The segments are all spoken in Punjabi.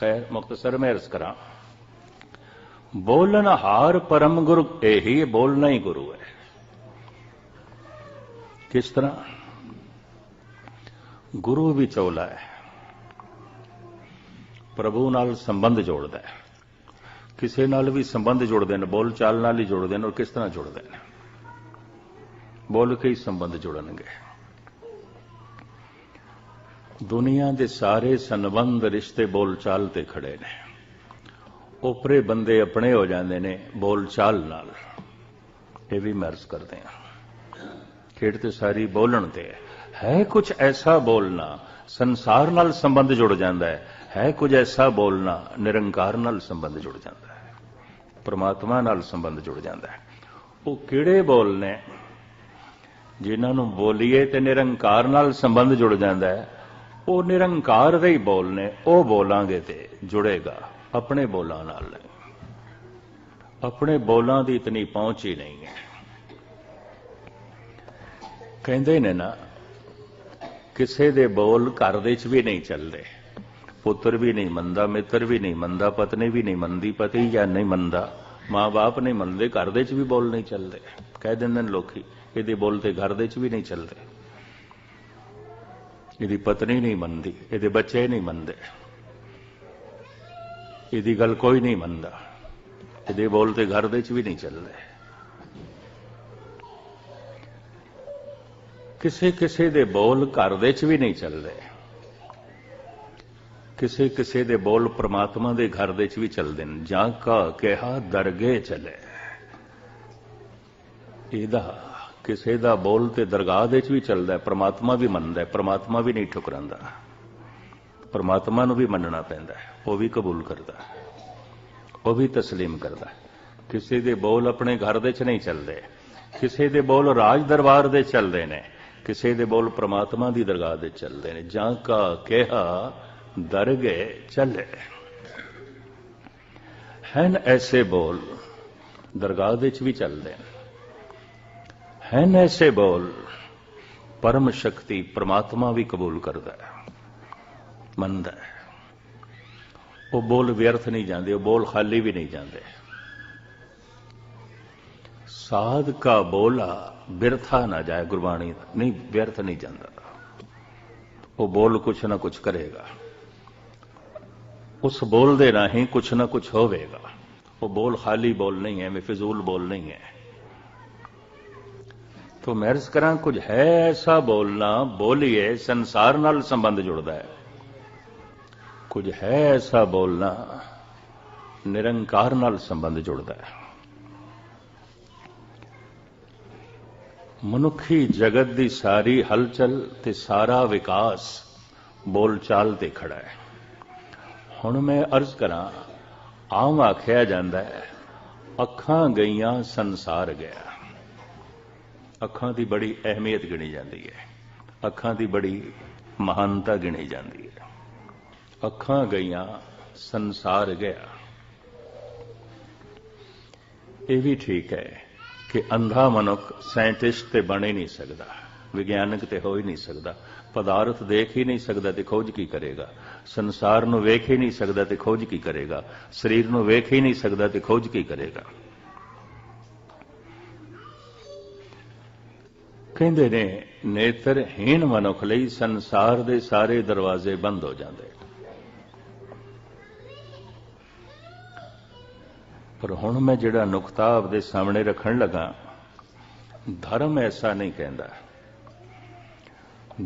ਖੈਰ ਮੁਖਤਸਰ ਮੈਂ ਅਰਜ਼ ਕਰਾਂ। ਬੋਲਣ ਹਾਰ ਪਰਮ ਗੁਰੂ, ਇਹੀ ਬੋਲਣਾ ਹੀ ਗੁਰੂ ਹੈ। ਕਿਸ ਤਰ੍ਹਾਂ? ਗੁਰੂ ਵੀ ਚੌਲਾ ਹੈ। ਪ੍ਰਭੂ ਨਾਲ ਸੰਬੰਧ ਜੋੜਦਾ ਹੈ। ਕਿਸੇ ਨਾਲ ਵੀ ਸੰਬੰਧ ਜੋੜਦੇ ਨੇ, ਬੋਲ ਚਾਲ ਨਾਲ ਹੀ ਜੋੜਦੇ ਨੇ, ਔਰ ਕਿਸ ਤਰ੍ਹਾਂ ਜੋੜਦੇ ਨੇ? ਬੋਲ ਕੇ ਹੀ ਸੰਬੰਧ ਜੋੜਨਗੇ। ਦੁਨੀਆ ਦੇ ਸਾਰੇ ਸੰਬੰਧ ਰਿਸ਼ਤੇ ਬੋਲ ਚਾਲ ਤੇ ਖੜੇ ਨੇ। ਉਪਰੇ ਬੰਦੇ ਆਪਣੇ ਹੋ ਜਾਂਦੇ ਨੇ ਬੋਲਚਾਲ ਨਾਲ। ਇਹ ਵੀ ਮਰਜ਼ ਕਰਦੇ ਆ ਖੇਡ ਤੇ ਸਾਰੀ ਬੋਲਣ ਤੇ ਹੈ। ਕੁਝ ਐਸਾ ਬੋਲਣਾ ਸੰਸਾਰ ਨਾਲ ਸੰਬੰਧ ਜੁੜ ਜਾਂਦਾ ਹੈ। ਹੈ ਕੁਝ ਐਸਾ ਬੋਲਣਾ ਨਿਰੰਕਾਰ ਨਾਲ ਸੰਬੰਧ ਜੁੜ ਜਾਂਦਾ ਹੈ। ਪ੍ਰਮਾਤਮਾ ਨਾਲ ਸੰਬੰਧ ਜੁੜ ਜਾਂਦਾ ਹੈ। ਉਹ ਕਿਹੜੇ ਬੋਲ ਨੇ ਜਿਨ੍ਹਾਂ ਨੂੰ ਬੋਲੀਏ ਤੇ ਨਿਰੰਕਾਰ ਨਾਲ ਸੰਬੰਧ ਜੁੜ ਜਾਂਦਾ ਹੈ? ਉਹ ਨਿਰੰਕਾਰ ਦੇ ਹੀ ਬੋਲ ਨੇ, ਉਹ ਬੋਲਾਂਗੇ ਤੇ ਜੁੜੇਗਾ ਆਪਣੇ ਬੋਲਾਂ ਨਾਲ। ਨਹੀਂ ਆਪਣੇ ਬੋਲਾਂ ਦੀ ਇਤਨੀ ਪਹੁੰਚ ਹੀ ਨਹੀਂ ਹੈ। ਕਹਿੰਦੇ ਨੇ ਨਾ, ਕਿਸੇ ਦੇ ਬੋਲ ਘਰ ਦੇ ਚ ਵੀ ਨਹੀਂ ਚੱਲਦੇ। ਪੁੱਤਰ ਵੀ ਨਹੀਂ ਮੰਨਦਾ, ਮਿੱਤਰ ਵੀ ਨਹੀਂ ਮੰਨਦਾ, ਪਤਨੀ ਵੀ ਨਹੀਂ ਮੰਨਦੀ, ਪਤੀ ਜਾਂ ਨਹੀਂ ਮੰਨਦਾ, ਮਾਂ-ਬਾਪ ਨਹੀਂ ਮੰਨਦੇ, ਘਰ ਦੇ ਚ ਵੀ ਬੋਲ ਨਹੀਂ ਚੱਲਦੇ। ਕਹਿ ਦਿੰਦੇ ਨੇ ਲੋਕੀ, ਇਹਦੇ ਬੋਲ ਤੇ ਘਰ ਦੇ ਚ ਵੀ ਨਹੀਂ ਚੱਲਦੇ। ਇਹਦੀ ਪਤਨੀ ਨਹੀਂ ਮੰਨਦੀ, ਇਹਦੇ ਬੱਚੇ ਨਹੀਂ ਮੰਨਦੇ। ਇਹਦੀ ਗੱਲ ਕੋਈ ਨਹੀਂ ਮੰਨਦਾ। ਇਹਦੇ ਬੋਲ ਤੇ ਘਰ ਦੇ ਚ ਵੀ ਨਹੀਂ ਚੱਲਦੇ। ਕਿਸੇ ਕਿਸੇ ਦੇ ਬੋਲ ਘਰ ਦੇ ਚ ਵੀ ਨਹੀਂ ਚੱਲਦੇ। ਕਿਸੇ ਕਿਸੇ ਦੇ ਬੋਲ ਪ੍ਰਮਾਤਮਾ ਦੇ ਘਰ ਦੇ ਚ ਵੀ ਚੱਲਦੇ ਨੇ। ਜਾਂ ਕਾ ਕਿਹਾ ਦਰਗੇ ਚਲੇ। ਇਹਦਾ ਕਿਸੇ ਦਾ ਬੋਲ ਤੇ ਦਰਗਾਹ ਦੇ ਚ ਵੀ ਚੱਲਦਾ ਹੈ ਪ੍ਰਮਾਤਮਾ ਵੀ ਮੰਨਦਾ ਹੈ ਪ੍ਰਮਾਤਮਾ ਵੀ ਨਹੀਂ ਠੁਕਰਾਂਦਾ ਪ੍ਰਮਾਤਮਾ ਨੂੰ ਵੀ ਮੰਨਣਾ ਪੈਂਦਾ ਹੈ ਉਹ ਵੀ ਕਬੂਲ ਕਰਦਾ ਹੈ ਉਹ ਵੀ تسلیم ਕਰਦਾ ਹੈ ਕਿਸੇ ਦੇ ਬੋਲ ਆਪਣੇ ਘਰ ਦੇ ਚ ਨਹੀਂ ਚੱਲਦੇ ਕਿਸੇ ਦੇ ਬੋਲ ਰਾਜ ਦਰਬਾਰ ਦੇ ਚੱਲਦੇ ਨੇ ਕਿਸੇ ਦੇ ਬੋਲ ਪ੍ਰਮਾਤਮਾ ਦੀ ਦਰਗਾਹ ਦੇ ਚੱਲਦੇ ਨੇ ਜਾਂ ਕਾ ਕਿਹਾ ਦਰਗੇ ਚੱਲੇ ਹਨ ਐਸੇ ਬੋਲ ਦਰਗਾਹ ਦੇ ਚ ਵੀ ਚੱਲਦੇ ਨੇ ਹਨ ਐਸੇ ਬੋਲ, ਪਰਮ ਸ਼ਕਤੀ ਪ੍ਰਮਾਤਮਾ ਵੀ ਕਬੂਲ ਕਰਦਾ ਹੈ, ਮੰਨਦਾ ਹੈ। ਉਹ ਬੋਲ ਵਿਅਰਥ ਨਹੀਂ ਜਾਂਦੇ, ਉਹ ਬੋਲ ਖਾਲੀ ਵੀ ਨਹੀਂ ਜਾਂਦੇ। ਸਾਧ ਕਾ ਬੋਲਾ ਬਿਰਥਾ ਨਾ ਜਾਏ ਗੁਰਬਾਣੀ ਦਾ, ਨਹੀਂ, ਵਿਅਰਥ ਨਹੀਂ ਜਾਂਦਾ। ਉਹ ਬੋਲ ਕੁਛ ਨਾ ਕੁਛ ਕਰੇਗਾ। ਉਸ ਬੋਲ ਦੇ ਰਾਹੀਂ ਕੁਛ ਨਾ ਕੁਛ ਹੋਵੇਗਾ। ਉਹ ਬੋਲ ਖਾਲੀ ਬੋਲ ਨਹੀਂ ਹੈ ਫਿਜ਼ੂਲ ਬੋਲ ਨਹੀਂ ਹੈ। ਤੂੰ ਮੈਂ ਅਰਜ਼ ਕਰਾਂ, ਕੁਝ ਹੈ ਐਸਾ ਬੋਲਣਾ ਬੋਲੀਏ, ਸੰਸਾਰ ਨਾਲ ਸੰਬੰਧ ਜੁੜਦਾ ਹੈ। ਕੁਝ ਹੈ ਐਸਾ ਬੋਲਣਾ ਨਿਰੰਕਾਰ ਨਾਲ ਸੰਬੰਧ ਜੁੜਦਾ ਹੈ। ਮਨੁੱਖੀ ਜਗਤ ਦੀ ਸਾਰੀ ਹਲਚਲ ਤੇ ਸਾਰਾ ਵਿਕਾਸ ਬੋਲ ਚਾਲ ਤੇ ਖੜਾ ਹੈ। ਹੁਣ ਮੈਂ ਅਰਜ਼ ਕਰਾਂ, ਆਮ ਆਖਿਆ ਜਾਂਦਾ ਹੈ, ਅੱਖਾਂ ਗਈਆਂ ਸੰਸਾਰ ਗਿਆ। ਅੱਖਾਂ ਦੀ ਬੜੀ ਅਹਿਮੀਅਤ ਗਿਣੀ ਜਾਂਦੀ ਹੈ। ਅੱਖਾਂ ਦੀ ਬੜੀ ਮਹਾਨਤਾ ਗਿਣੀ ਜਾਂਦੀ ਹੈ। ਅੱਖਾਂ ਗਈਆਂ, ਸੰਸਾਰ ਗਿਆ। ਇਹ ਵੀ ਠੀਕ ਹੈ ਕਿ ਅੰਧਾ ਮਨੁੱਖ ਸਾਇੰਟਿਸਟ ਤੇ ਬਣ ਹੀ ਨਹੀਂ ਸਕਦਾ, ਵਿਗਿਆਨਕ ਤੇ ਹੋ ਹੀ ਨਹੀਂ ਸਕਦਾ, ਪਦਾਰਥ ਦੇਖ ਹੀ ਨਹੀਂ ਸਕਦਾ ਤੇ ਖੋਜ ਕੀ ਕਰੇਗਾ। ਸੰਸਾਰ ਨੂੰ ਵੇਖ ਹੀ ਨਹੀਂ ਸਕਦਾ ਤੇ ਖੋਜ ਕੀ ਕਰੇਗਾ। ਸਰੀਰ ਨੂੰ ਵੇਖ ਹੀ ਨਹੀਂ ਸਕਦਾ ਤੇ ਖੋਜ ਕੀ ਕਰੇਗਾ। ਕਹਿੰਦੇ ਨੇ ਨੇਤਰਹੀਣ ਮਨੁੱਖ ਲਈ ਸੰਸਾਰ ਦੇ ਸਾਰੇ ਦਰਵਾਜ਼ੇ ਬੰਦ ਹੋ ਜਾਂਦੇ ਪਰ ਹੁਣ ਮੈਂ ਜਿਹੜਾ ਨੁਕਤਾ ਆਪਦੇ ਸਾਹਮਣੇ ਰੱਖਣ ਲੱਗਾ, ਧਰਮ ਐਸਾ ਨਹੀਂ ਕਹਿੰਦਾ।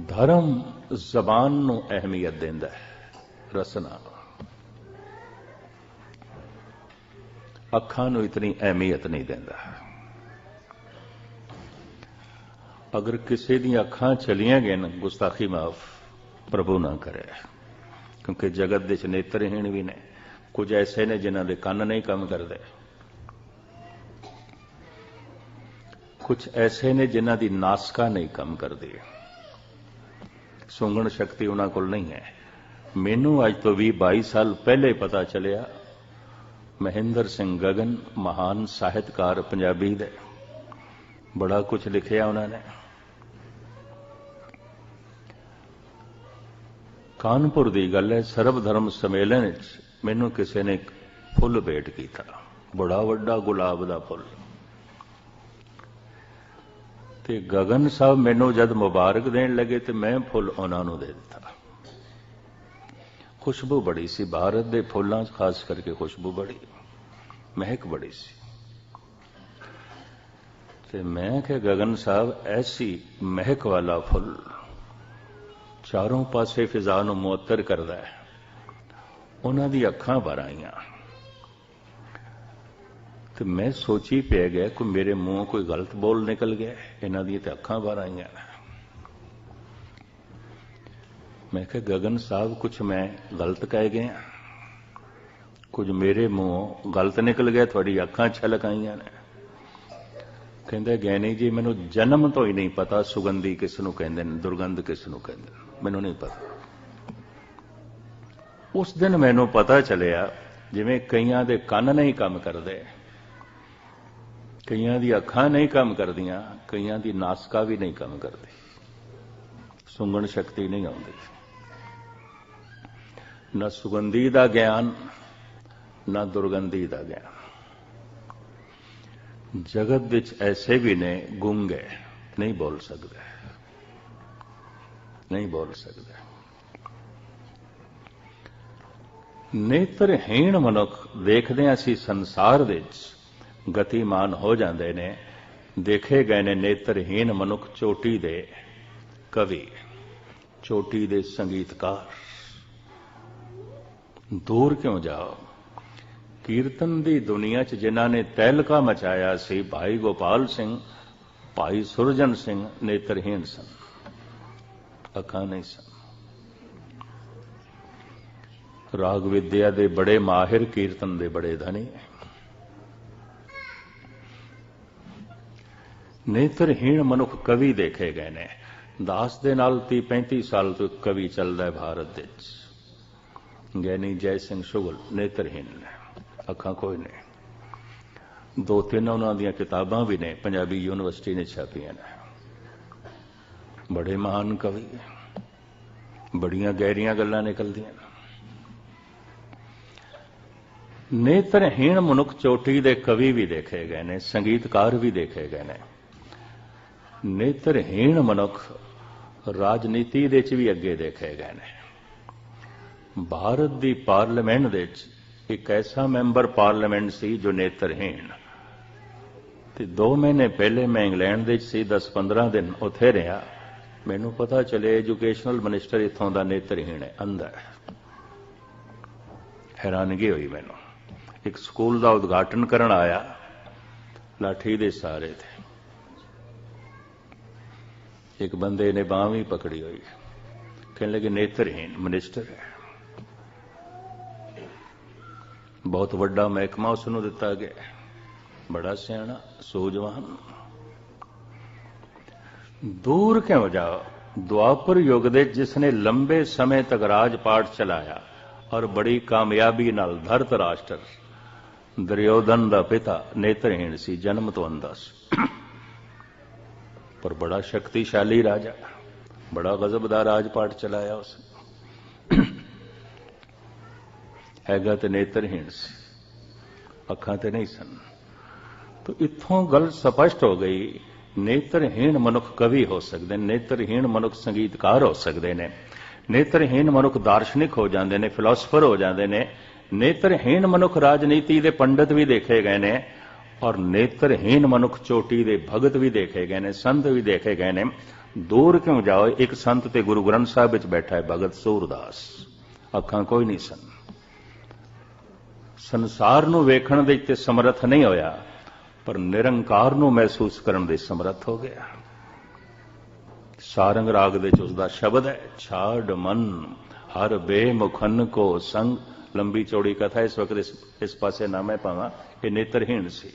ਧਰਮ ਜ਼ਬਾਨ ਨੂੰ ਅਹਿਮੀਅਤ ਦਿੰਦਾ ਹੈ, ਰਸਨਾ ਅੱਖਾਂ ਨੂੰ ਇਤਨੀ ਅਹਿਮੀਅਤ ਨਹੀਂ ਦਿੰਦਾ। ਅਗਰ ਕਿਸੇ ਦੀਆਂ ਅੱਖਾਂ ਚਲੀਆਂ ਗਏ ਨਾ ਗੁਸਤਾਖੀ ਮਾਫ ਪ੍ਰਭੂ ਨਾ ਕਰੇ ਕਿਉਂਕਿ ਜਗਤ ਦੇ ਚ ਨੇਤਰਹੀਣ ਵੀ ਨੇ ਕੁਝ ਐਸੇ ਨੇ ਜਿਨ੍ਹਾਂ ਦੇ ਕੰਨ ਨਹੀਂ ਕੰਮ ਕਰਦੇ ਕੁਝ ਐਸੇ ਨੇ ਜਿਨ੍ਹਾਂ ਦੀ ਨਾਸਕਾ ਨਹੀਂ ਕੰਮ ਕਰਦੀ ਸੁੰਗਣ ਸ਼ਕਤੀ ਉਹਨਾਂ ਕੋਲ ਨਹੀਂ ਹੈ ਮੈਨੂੰ ਅੱਜ ਤੋਂ 20 22 ਸਾਲ ਪਹਿਲੇ ਪਤਾ ਚੱਲਿਆ ਮਹਿੰਦਰ ਸਿੰਘ ਗਗਨ ਮਹਾਨ ਸਾਹਿਤਕਾਰ ਪੰਜਾਬੀ ਦੇ ਬੜਾ ਕੁਝ ਲਿਖਿਆ ਉਹਨਾਂ ਨੇ। ਕਾਨਪੁਰ ਦੀ ਗੱਲ ਹੈ ਸਰਬ ਧਰਮ ਸੰਮੇਲਨ ਵਿੱਚ ਮੈਨੂੰ ਕਿਸੇ ਨੇ ਫੁੱਲ ਭੇਟ ਕੀਤਾ। ਬੜਾ ਵੱਡਾ ਗੁਲਾਬ ਦਾ ਫੁੱਲ। ਤੇ ਗਗਨ ਸਾਹਿਬ ਮੈਨੂੰ ਜਦ ਮੁਬਾਰਕ ਦੇਣ ਲੱਗੇ ਤੇ ਮੈਂ ਫੁੱਲ ਉਹਨਾਂ ਨੂੰ ਦੇ ਦਿੱਤਾ। ਖੁਸ਼ਬੂ ਬੜੀ ਸੀ, ਭਾਰਤ ਦੇ ਫੁੱਲਾਂ 'ਚ ਖਾਸ ਕਰਕੇ ਖੁਸ਼ਬੂ ਬੜੀ, ਮਹਿਕ ਬੜੀ ਸੀ। ਤੇ ਮੈਂ ਕਿ ਗਗਨ ਸਾਹਿਬ ਐਸੀ ਮਹਿਕ ਵਾਲਾ ਫੁੱਲ ਚਾਰੋਂ ਪਾਸੇ ਫਿਜ਼ਾ ਨੂੰ ਮੁਅੱਤਰ ਕਰਦਾ ਹੈ ਉਹਨਾਂ ਦੀ ਅੱਖਾਂ ਭਰ ਆਈਆਂ ਤੇ ਮੈਂ ਸੋਚੀ ਪੈ ਗਿਆ ਕਿ ਮੇਰੇ ਮੂੰਹੋਂ ਕੋਈ ਗਲਤ ਬੋਲ ਨਿਕਲ ਗਿਆ ਇਹਨਾਂ ਦੀਆਂ ਤੇ ਅੱਖਾਂ ਭਰ ਆਈਆਂ ਮੈਂ ਕਿਹਾ ਗਗਨ ਸਾਹਿਬ ਕੁਝ ਮੈਂ ਗਲਤ ਕਹਿ ਗਿਆ ਕੁਝ ਮੇਰੇ ਮੂੰਹੋਂ ਗਲਤ ਨਿਕਲ ਗਿਆ ਤੁਹਾਡੀ ਅੱਖਾਂ ਛਲਕ ਆਈਆਂ ਨੇ ਕਹਿੰਦੇ ਗੈਣੀ ਜੀ, ਮੈਨੂੰ ਜਨਮ ਤੋਂ ਹੀ ਨਹੀਂ ਪਤਾ ਸੁਗੰਧੀ ਕਿਸ ਨੂੰ ਕਹਿੰਦੇ ਨੇ, ਦੁਰਗੰਧ ਕਿਸ ਨੂੰ ਕਹਿੰਦੇ ਮੈਨੂੰ ਨਹੀਂ ਪਤਾ। ਉਸ ਦਿਨ ਮੈਨੂੰ ਪਤਾ ਚੱਲਿਆ, ਜਿਵੇਂ ਕਈਆਂ ਦੇ ਕੰਨ ਨਹੀਂ ਕੰਮ ਕਰਦੇ, ਕਈਆਂ ਦੀ ਅੱਖਾਂ ਨਹੀਂ ਕੰਮ ਕਰਦੀਆਂ, ਕਈਆਂ ਦੀ ਨਾਸਕਾ ਵੀ ਨਹੀਂ ਕੰਮ ਕਰਦੀ, ਸੁੰਗਣ ਸ਼ਕਤੀ ਨਹੀਂ ਆਉਂਦੀ। ਨਾ ਸੁਗੰਧੀ ਦਾ ਗਿਆਨ, ਨਾ ਦੁਰਗੰਧੀ ਦਾ ਗਿਆਨ। ਜਗਤ ਵਿੱਚ ਐਸੇ ਵੀ ਨੇ ਗੁੰਗੇ ਨਹੀਂ ਬੋਲ ਸਕਦੇ। ਨਹੀਂ ਬੋਲ ਸਕਦੇ। ਨੇਤਰਹੀਣ ਮਨੁੱਖ ਦੇਖਦੇ ਹਾਂ ਅਸੀਂ ਸੰਸਾਰ ਵਿੱਚ ਗਤੀਮਾਨ ਹੋ ਜਾਂਦੇ ਨੇ, ਦੇਖੇ ਗਏ ਨੇ ਨੇਤਰਹੀਣ ਮਨੁੱਖ ਚੋਟੀ ਦੇ ਕਵੀ, ਚੋਟੀ ਦੇ ਸੰਗੀਤਕਾਰ। ਦੂਰ ਕਿਉਂ ਜਾਓ? ਕੀਰਤਨ ਦੀ ਦੁਨੀਆ 'ਚ ਜਿਨ੍ਹਾਂ ਨੇ ਤਹਿਲਕਾ ਮਚਾਇਆ ਸੀ, ਭਾਈ ਗੋਪਾਲ ਸਿੰਘ, ਭਾਈ ਸੁਰਜਨ ਸਿੰਘ ਨੇਤਰਹੀਣ ਸਨ। ਅੱਖਾਂ ਨਹੀਂ ਸਨ। ਰਾਗ ਵਿਦਿਆ ਦੇ ਬੜੇ ਮਾਹਿਰ ਕੀਰਤਨ ਦੇ ਬੜੇ ਧਨੀ। ਨੇਤਰਹੀਣ ਮਨੁੱਖ ਕਵੀ ਦੇਖੇ ਗਏ ਨੇ। ਦਾਸ ਦੇ ਨਾਲ 30 35 ਸਾਲ ਤੋਂ ਕਵੀ ਚੱਲਦਾ ਹੈ ਭਾਰਤ ਵਿੱਚ। ਗੈਨੀ ਜੈ ਸਿੰਘ ਸ਼ੁਗਲ ਨੇਤਰਹੀਣ ਨੇ। ਅੱਖਾਂ ਕੋਈ ਨਹੀਂ ਦੋ ਤਿੰਨ ਉਹਨਾਂ ਦੀਆਂ ਕਿਤਾਬਾਂ ਵੀ ਨੇ, ਪੰਜਾਬੀ ਯੂਨੀਵਰਸਿਟੀ ਨੇ ਛਾਪੀਆਂ ਨੇ। ਬੜੇ ਮਹਾਨ ਕਵੀ ਬੜੀਆਂ ਗਹਿਰੀਆਂ ਗੱਲਾਂ ਨਿਕਲਦੀਆਂ ਨੇਤਰਹੀਣ ਮਨੁੱਖ ਚੋਟੀ ਦੇ ਕਵੀ ਵੀ ਦੇਖੇ ਗਏ ਨੇ, ਸੰਗੀਤਕਾਰ ਵੀ ਦੇਖੇ ਗਏ ਨੇ। ਨੇਤਰਹੀਣ ਮਨੁੱਖ ਰਾਜਨੀਤੀ ਦੇ ਵਿੱਚ ਵੀ ਅੱਗੇ ਦੇਖੇ ਗਏ ਨੇ। ਭਾਰਤ ਦੀ ਪਾਰਲੀਮੈਂਟ ਦੇ ਵਿੱਚ ਇੱਕ ਐਸਾ ਮੈਂਬਰ ਪਾਰਲੀਮੈਂਟ ਸੀ ਜੋ ਨੇਤਰਹੀਣ। ਤੇ 2 ਮਹੀਨੇ ਪਹਿਲੇ ਮੈਂ ਇੰਗਲੈਂਡ ਦੇ ਵਿੱਚ ਸੀ 10-15 ਦਿਨ ਉੱਥੇ ਰਿਹਾ। ਮੈਨੂੰ ਪਤਾ ਚੱਲੇ ਐਜੂਕੇਸ਼ਨਲ ਮਿਨਿਸਟਰ ਇਥੋਂ ਦਾ ਨੇਤਰਹੀਣ ਹੈ, ਅੰਦਰ। ਹੈਰਾਨਗੀ ਹੋਈ ਮੈਨੂੰ। ਇੱਕ ਸਕੂਲ ਦਾ ਉਦਘਾਟਨ ਕਰਨ ਆਇਆ, ਲਾਠੀ ਦੇ ਸਾਰੇ ਤੇ। ਇੱਕ ਬੰਦੇ ਨੇ ਬਾਹ ਵੀ ਪਕੜੀ ਹੋਈ। ਕਹਿਣ ਲੱਗੇ, ਨੇਤਰਹੀਣ, ਮਿਨਿਸਟਰ ਹੈ। ਬਹੁਤ ਵੱਡਾ ਮਹਿਕਮਾ ਉਸ ਨੂੰ ਦਿੱਤਾ ਗਿਆ ਬੜਾ ਸਿਆਣਾ, ਸੂਝਵਾਨ। ਦੂਰ ਕਿਉਂ ਜਾਓ? ਦੁਆਪਰ ਯੁੱਗ ਦੇ ਜਿਸ ਨੇ ਲੰਬੇ ਸਮੇਂ ਤੱਕ ਰਾਜ ਪਾਠ ਚਲਾਇਆ ਔਰ ਬੜੀ ਕਾਮਯਾਬੀ ਨਾਲ ਧਰਤ ਰਾਸ਼ਟਰ। ਦਰਯੋਧਨ ਦਾ ਪਿਤਾ ਨੇਤਰਹੀਣ ਸੀ, ਜਨਮ ਤੋਂ ਅੰਧਾ ਸੀ ਪਰ ਬੜਾ ਸ਼ਕਤੀਸ਼ਾਲੀ ਰਾਜਾ, ਬੜਾ ਗਜ਼ਬ ਦਾ ਰਾਜ ਪਾਠ ਚਲਾਇਆ ਉਸ ਹੈਗਾ ਤੇ ਨੇਤਰਹੀਣ ਸੀ। ਅੱਖਾਂ ਤੇ ਨਹੀਂ ਸਨ। ਤੋ ਇੱਥੋਂ ਗੱਲ ਸਪਸ਼ਟ ਹੋ ਗਈ, ਨੇਤਰਹੀਣ ਮਨੁੱਖ ਕਵੀ ਹੋ ਸਕਦੇ ਨੇ, ਨੇਤਰਹੀਣ ਮਨੁੱਖ ਸੰਗੀਤਕਾਰ ਹੋ ਸਕਦੇ ਨੇ, ਨੇਤਰਹੀਣ ਮਨੁੱਖ ਦਾਰਸ਼ਨਿਕ ਹੋ ਜਾਂਦੇ ਨੇ, ਫਿਲਾਸਫਰ ਹੋ ਜਾਂਦੇ ਨੇ, ਨੇਤਰਹੀਣ ਮਨੁੱਖ ਰਾਜਨੀਤੀ ਦੇ ਪੰਡਤ ਵੀ ਦੇਖੇ ਗਏ ਨੇ, ਔਰ ਨੇਤਰਹੀਣ ਮਨੁੱਖ ਚੋਟੀ ਦੇ ਭਗਤ ਵੀ ਦੇਖੇ ਗਏ ਨੇ, ਸੰਤ ਵੀ ਦੇਖੇ ਗਏ ਨੇ। ਦੂਰ ਕਿਉਂ ਜਾਓ? ਇੱਕ ਸੰਤ ਤੇ ਗੁਰੂ ਗ੍ਰੰਥ ਸਾਹਿਬ ਵਿੱਚ ਬੈਠਾ ਹੈ ਭਗਤ ਸੂਰਦਾਸ। ਅੱਖਾਂ ਕੋਈ ਨਹੀਂ ਸਨ। ਸੰਸਾਰ ਨੂੰ ਵੇਖਣ ਦੇ ਤੇ ਸਮਰੱਥ ਨਹੀਂ ਹੋਇਆ ਪਰ ਨਿਰੰਕਾਰ ਨੂੰ ਮਹਿਸੂਸ ਕਰਨ ਦੇ ਸਮਰੱਥ ਹੋ ਗਿਆ। ਸਾਰੰਗ ਰਾਗ ਦੇ ਵਿੱਚ ਉਸ ਦਾ ਸ਼ਬਦ ਹੈ ਛਾੜ ਮਨ ਹਰ ਬੇਮੁਖਨ ਕੋ ਸੰਗ। ਲੰਬੀ ਚੌੜੀ ਕਥਾ ਇਸ ਵਕਤ ਇਸ, ਪਾਸੇ ਨਾ ਮੈਂ ਪਾਵਾਂ ਇਹ ਨੇਤਰਹੀਣ ਸੀ।